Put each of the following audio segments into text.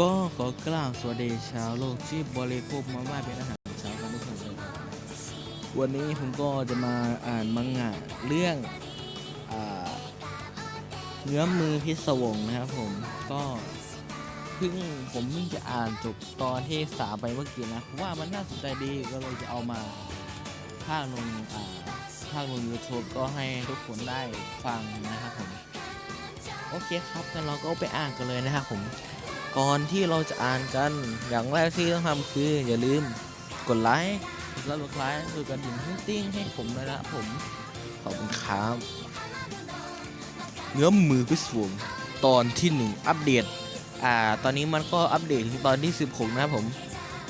ก็ขอกล่าวสวัสดีชาวโลกที่บริโภคมาม่าเป็นอาหารเช้ากันทุกคนเลยครับวันนี้ผมก็จะมาอ่านมังงะเรื่องอเงื้อมือพิศวงนะครับผมก็เพิ่งผมเพิ่งจะอ่านจบตอนที่สามไปเมื่อกี้นะเพราะว่ามันน่าสนใจดีก็เลยจะเอามาภาคลงอ่าภาคลงยูทูบก็ให้ทุกคนได้ฟังนะครับผมโอเคครับงั้นเราก็ไปอ่านกันเลยนะครับผม ก่อนที่เราจะอ่านกัน อย่างแรกที่ต้องทำคือ อย่าลืมกดไลค์แล้วกดไลค์ดูกันถึงให้ติ้งให้ผมเลยนะครับผม ขอบคุณครับเงื้อมมือพิศวงตอนที่หนึ่งอัปเดต อ่า ตอนนี้มันก็อัปเดตถึงตอนที่ 16 นะครับผม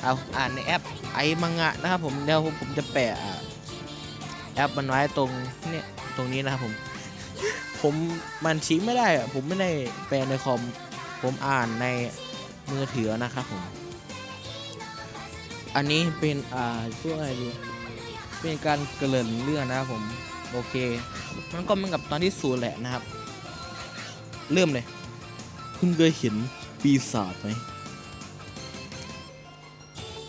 เอาอ่านในแอปไอมังงะนะครับผมเดี๋ยวผมจะแปะแอปมันไว้ตรงเนี่ยตรงนี้นะครับผม ผมมันชี้ไม่ได้อะผมไม่ได้แปลในคอม ผมอ่านในมือถือนะครับผม อันนี้เป็นอ่าช่วงอะไรดีเป็นการเกริ่นเรื่องนะครับผม โอเค มันก็เหมือนกับตอนที่ศูนย์แหละนะครับ เริ่มเลย คุณเคยเห็นปีศาจไหม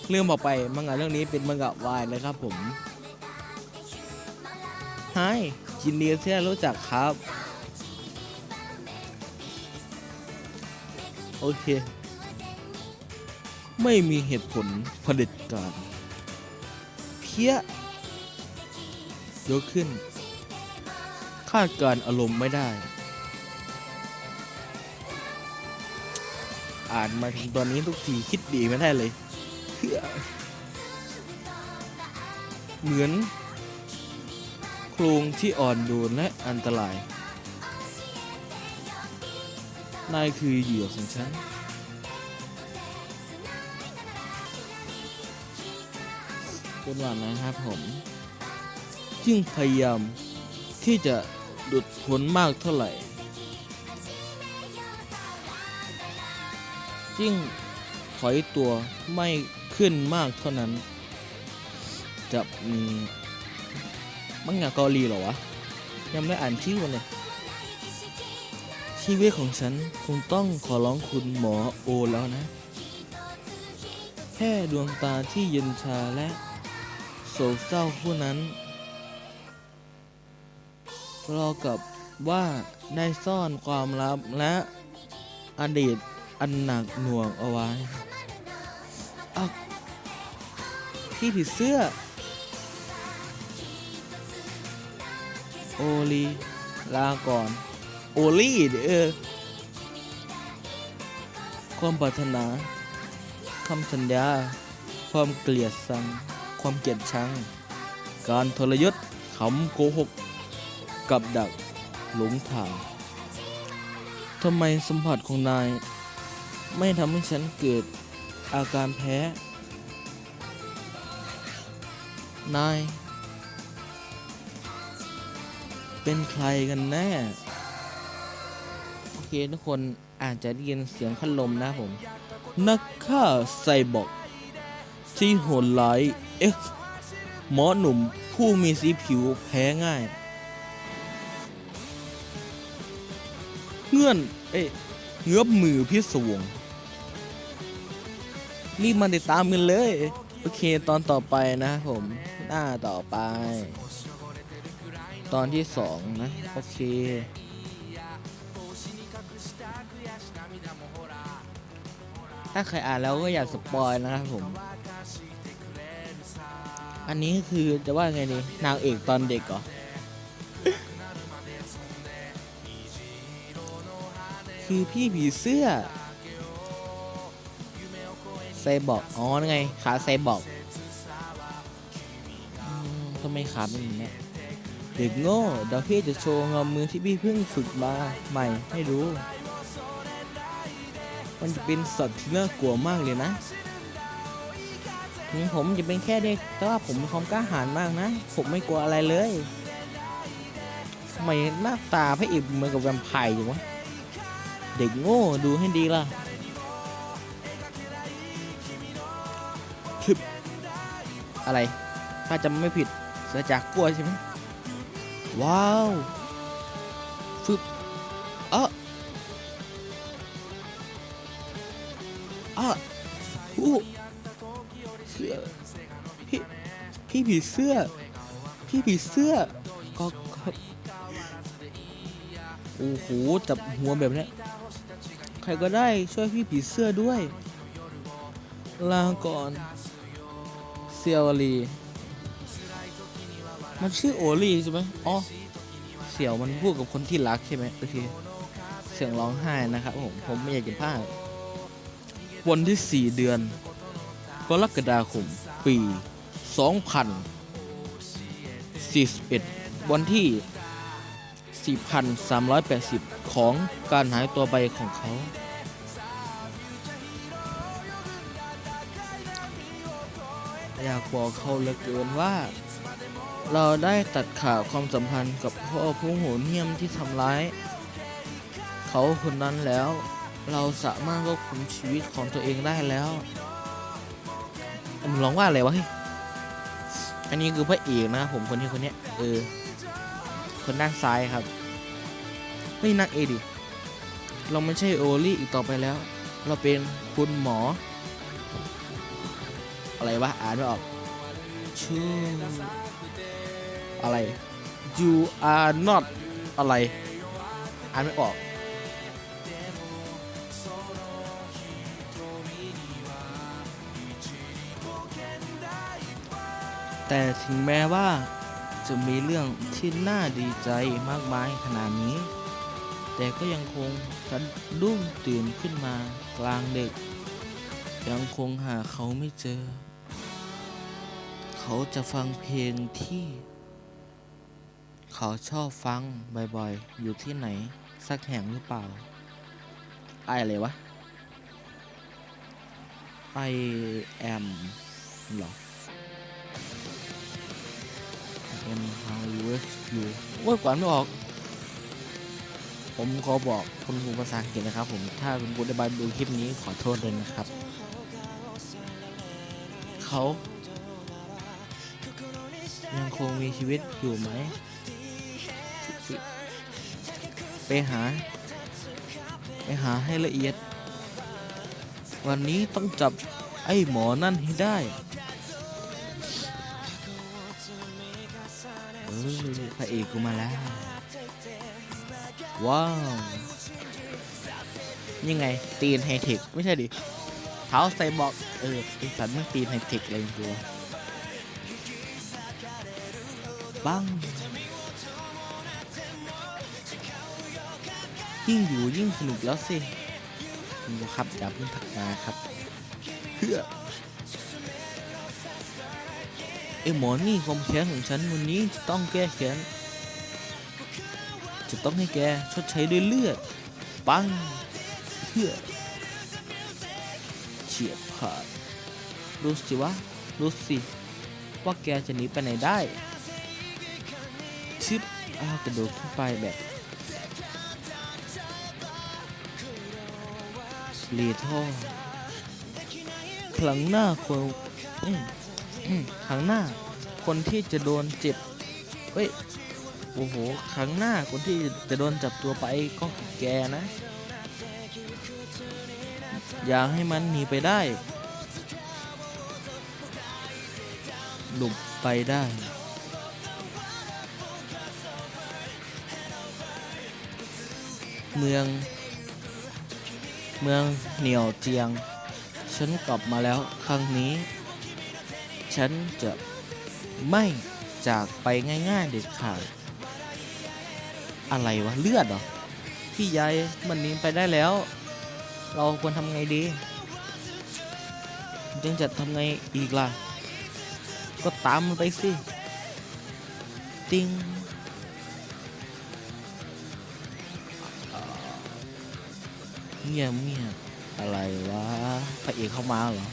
เรื่องต่อไปมังงะเรื่องนี้เป็นมังงะวายเลยครับผมไฮยินดีที่ได้รู้จักครับ โอเค ไม่มีเหตุผลผด็จการ เพี้ยยกขึ้น คาดการอารมณ์ไม่ได้ อ่านมาถึงตอนนี้ทุกทีคิดดีไม่ได้เลยเพื่อเหมือน โครงที่อ่อนโยนและอันตราย นายคือเหยื่อของฉัน เป็นว่านะครับผมจึงพยายามที่จะดุดพ้นมากเท่าไหร่จึงถอยตัวไม่ขึ้นมากเท่านั้น จะมีมังงะเกาหลีเหรอวะ ยังไม่ได้อ่านชื่อมันเลย ชีวิตของฉันคงต้องขอร้องคุณหมอโอแล้วนะ แค่ดวงตาที่เย็นชาและโศกเศร้าผู้นั้นรอกับว่าได้ซ่อนความลับและอดีตอันหนักหน่วงเอาไว้อักพี่ผีเสื้อ โอลีลาก่อน โอลี่เออความปรารถนาคำสัญญา ความเกลียดชัง ความเกลียดชัง การทรยศขำโกหก กับดักหลงทางทำไมสัมผัสของนาย ไม่ทำให้ฉันเกิดอาการแพ้ นาย เป็นใครกันแน่ ทุกคนอาจจะได้ยินเสียงพัดลมนะผม นักฆ่าไซบอร์กที่โหดร้าย X หมอหนุ่มผู้มีสีผิวแพ้ง่าย เงื่อน เอ้เงือบมือพิศวงรีบมาติดตามกันเลย โอเคตอนต่อไปนะผม หน้าต่อไป ตอนที่สองนะ โอเค ถ้าใครอ่านแล้วก็อย่าสปอยนะครับผม อันนี้คือจะว่าไงดีนางเอกตอนเด็กเหรอ คือพี่ผีเสื้อไซบอร์กอ๋อไง ขาไซบอร์กทำไมขาเป็นอย่างนี้ยเด็กโง่เดี๋ยวพี่จะโชว์งอมือที่พี่เพิ่งฝึกมาใหม่ให้ดู มันจะเป็นสัตว์ที่น่ากลัวมากเลยนะถึงผมจะเป็นแค่เด็กแต่ว่าผมมีความกล้าหาญมากนะ ผมไม่กลัวอะไรเลยทำไมหน้าตาพระเอกเหมือนกับแวมไพร์อยู่วะเด็กโง่ดูให้ดีล่ะคลิปอะไร ถ้าจำไม่ผิดเสือจากกลัวใช่ไหมว้าวฟึบ พี่ผีเสื้อ พี่ผีเสื้อก็โอ้โหจับหัวแบบนี้ใครก็ได้ช่วยพี่ผีเสื้อด้วย ลาก่อนเซียวลีมันชื่อโอลีใช่ไหมอ๋อเสี่ยวมันพูดกับคนที่รักใช่ไหมโอเคเสียงร้องไห้นะครับผมผมไม่อยากจะพลาดวันที่ 4 เดือนกรกฎาคมปี 2041 วันที่ 4,380 ของการหายตัวไปของเขา อยากบอกเขาเหลือเกินว่า เราได้ตัดขาดความสัมพันธ์กับพ่อผู้โหดเหี้ยมที่ทำร้าย เขาคนนั้นแล้ว เราสามารถควบคุมชีวิตของตัวเองได้แล้ว มึงร้องว่าอะไรวะเฮ้ย อันนี้คือพระเอกนะครับผมคนที่คนนี้เออคนด้านซ้ายครับไม่นักเอดิเราไม่ใช่โอลี่อีกต่อไปแล้ว เราเป็นคุณหมอ อะไรวะอ่านไม่ออกชื่ออะไร you are not อะไร อ่านไม่ออก แต่ถึงแม้ว่าจะมีเรื่องที่น่าดีใจมากมายขนาดนี้ แต่ก็ยังคงสะดุ้งตื่นขึ้นมากลางดึก ยังคงหาเขาไม่เจอ เขาจะฟังเพลงที่ เขาชอบฟังบ่อยๆ อยู่ที่ไหน สักแห่งหรือเปล่า ไออะไรวะ I am เหรอ I am how you wish you โอ้ยกวนไม่ออก ผมขอบอกคุณครูภาษาอังกฤษนะครับ ผมถ้าคุณครูได้บานดูคลิปนี้ขอโทษเลยนะครับ เขายังคงมีชีวิตอยู่ไหม ไปหา ไปหาให้ละเอียด วันนี้ต้องจับไอ้หมอนั่นให้ได้ พระเอกกูมาแล้ว ว้าว ยังไง ตีนไฮเทค ไม่ใช่ดิ เท้าไซบอร์กเออไอสันมันตีนไฮเทคเลยกูบ้างยิ่งอยู่ยิ่งสนุกแล้วสิคุณผู้ครับอย่าเพิ่งทักมาครับเพื่อ ไอหมอนี่ความแค้นของฉันวันนี้จะต้องแก้แค้น จะต้องให้แกชดใช้ด้วยเลือด ปังเพื่อเฉียบขาดดูสิวะดูสิว่าแกจะหนีไปไหนได้ ชิปอ้าวกระโดดขึ้นไปแบบรีท่อครั้งหน้าคนอืมอืมครั้งหน้า คนที่จะโดนเจ็บเฮ้ย โอ้โห ครั้งหน้าคนที่จะโดนจับตัวไปก็คือแกนะ อย่าให้มันหนีไปได้ หลบไปได้ เมือง เมืองเหนียวเจียง ฉันกลับมาแล้วครั้งนี้ ฉันจะ ไม่จากไปง่ายๆเด็ดขาด อะไรวะ เลือดเหรอ พี่ใหญ่มันหนีไปได้แล้ว เราควรทำไงดี ยังจะทำไงอีกล่ะ ก็ตามมันไปสิ ติงเงียบเงียบอะไรวะ พระเอกเข้ามาเหรอ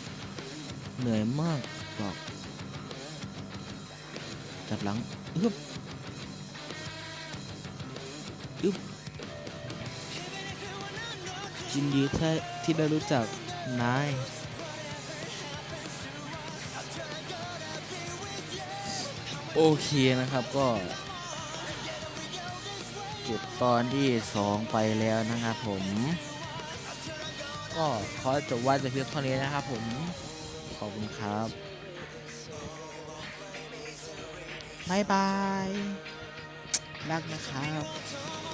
เหนื่อยมากบอก จับหลังอึ๊บอึ๊บยินดีที่ที่ได้รู้จักนายโอเคนะครับก็จบตอนที่ 2 ไปแล้วนะครับผม ก็ขอจบว่าจะเพียงเท่านี้นะครับผม ขอบคุณครับ บายบาย รักนะครับ